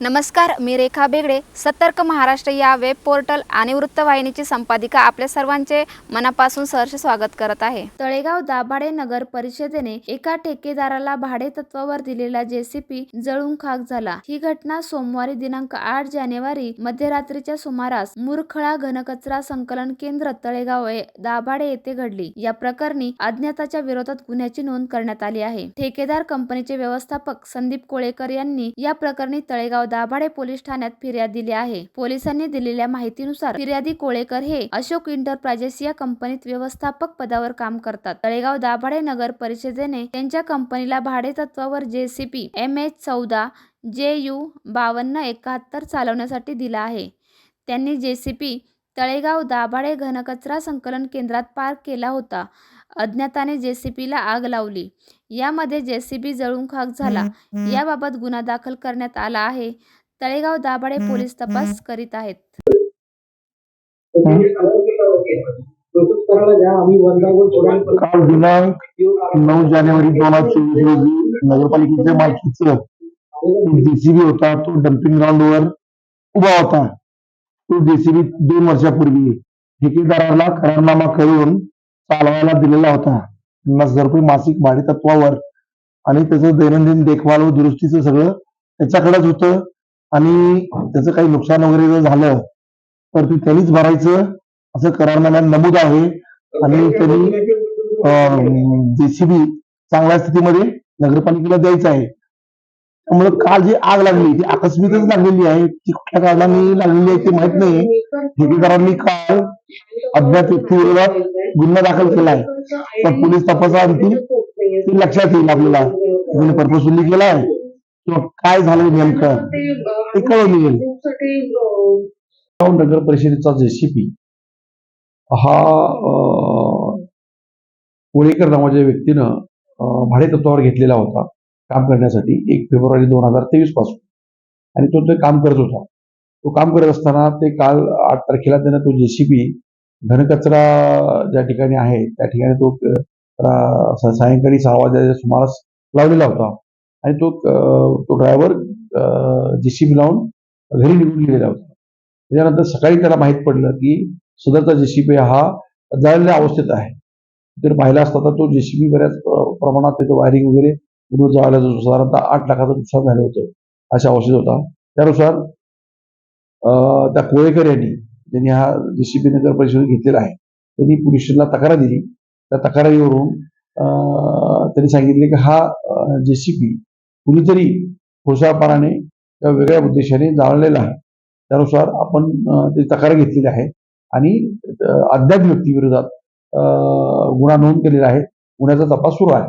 नमस्कार मी रेखा बेगडे. सतर्क महाराष्ट्र या वेब पोर्टल आणि वृत्तवाहिनीची संपादिका आपल्या सर्वांचे मनापासून सहर्ष स्वागत करत आहे. तळेगाव दाभाडे नगर परिषदेने एका ठेकेदाराला भाडे तत्वावर दिलेला जेसीपी जळून खाक झाला. ही घटना सोमवारी दिनांक आठ जानेवारी मध्यरात्रीच्या सुमारास मुरखळा घनकचरा संकलन केंद्र तळेगाव दाभाडे येथे घडली. या प्रकरणी अज्ञाताच्या विरोधात गुन्ह्याची नोंद करण्यात आली आहे. ठेकेदार कंपनीचे व्यवस्थापक संदीप कोळेकर यांनी या प्रकरणी तळेगाव दाभाडे पोलीस ठाण्यात फिर्याद दिली आहे. पोलिसांनी दिलेल्या माहितीनुसार फिर्यादी कोळेकर हे अशोक इंटरप्राइजेस या कंपनीत व्यवस्थापक पदावर काम करतात. तळेगाव दाभाडे नगर परिषदेने त्यांच्या कंपनीला भाडे तत्वावर जेसीपी एम एच चौदा जे यू बावन्न एकाहत्तर चालवण्यासाठी दिला आहे. त्यांनी जेसीपी तळेगाव दाभाडे घनकचरा संकलन केंद्रात पार्क केला होता. अज्ञाताने जेसीपीला आग लावली. यामध्ये जेसीबी जळून खाक झाला. याबाबत गुन्हा दाखल करण्यात आला आहे. तळेगाव दाभाडे पोलीस तपास करीत आहेत. काल दिनांक नऊ जानेवारी दोन हजार चोवीस रोजी नगरपालिकेच्या मालकीचं जेसीबी होता तो डम्पिंग ग्राउंडवर उभा होता. तो जेसीबी दोन वर्षापूर्वी ठेकेदाराला करारनामा करून चालवायला दिलेला होता. पन्नास हजार रुपये मासिक भाडे तत्वावर आणि त्याचं दैनंदिन देखभाल व दुरुस्तीचं सगळं त्याच्याकडेच होतं आणि त्याचं काही नुकसान वगैरे जर झालं तर ते त्यांनीच भरायचं असं करारनाम्यात नमूद आहे. आणि त्यांनी जेसीबी चांगल्या स्थितीमध्ये नगरपालिकेला द्यायचं आहे. त्यामुळे काल जी आग लागली ती आकस्मिकच लागलेली आहे. ती कुठल्या कारणाने लागलेली आहे ते माहीत नाही. ठेकेदारांनी काल अज्ञात व्यक्तीविरोधात गुन्हा दाखल केला आहे. तर पोलीस तपासाअंती ते लक्षात येईल आपल्याला. त्यांनी केलाय केला आहे. किंवा काय झालं नेमकं ते कळून येईल. नगर परिषदेचा जेसीपी हा अं, कोळेकर नावाच्या व्यक्तीनं भाडे तत्वावर घेतलेला होता. काम करण्यासाठी एक फेब्रुवारी दोन हजार तेवीसपासून. आणि तो ते काम करत होता. तो काम करत असताना ते काल आठ तारखेला त्यानं तो जेसीबी घनकचरा ज्या ठिकाणी आहे त्या ठिकाणी तो सायंकाळी सहा वाजल्याच्या सुमारास लावलेला होता. आणि तो तो ड्रायव्हर जेसीबी लावून घरी निघून गेलेला होता. त्याच्यानंतर सकाळी त्याला माहीत पडलं की सदरचा जेसीबी हा जळलेल्या अवस्थेत आहे. तर पाहिला असता तर तो जेसीबी बऱ्याच प्रमाणात त्याचं वायरिंग वगैरे विरोध झाल्याचं साधारणतः आठ लाखाचं नुकसान झालं होतं. अशा अवस्थेत होता. त्यानुसार अं, त्या कोळेकर यांनी ज्यांनी हा जेसीबी नगर परिषद घेतलेला आहे. त्यांनी पोलिसांना तक्रार दिली. त्या तक्रारीवरून अं, त्यांनी सांगितले की हा जेसीबी कुणीतरी खुळसाळपणाने किंवा वेगळ्या उद्देशाने जाळलेला आहे. त्यानुसार आपण अं, ती तक्रार घेतलेली आहे. आणि अद्याप व्यक्तीविरोधात अं, गुन्हा नोंद केलेला आहे. गुन्ह्याचा तपास सुरू आहे.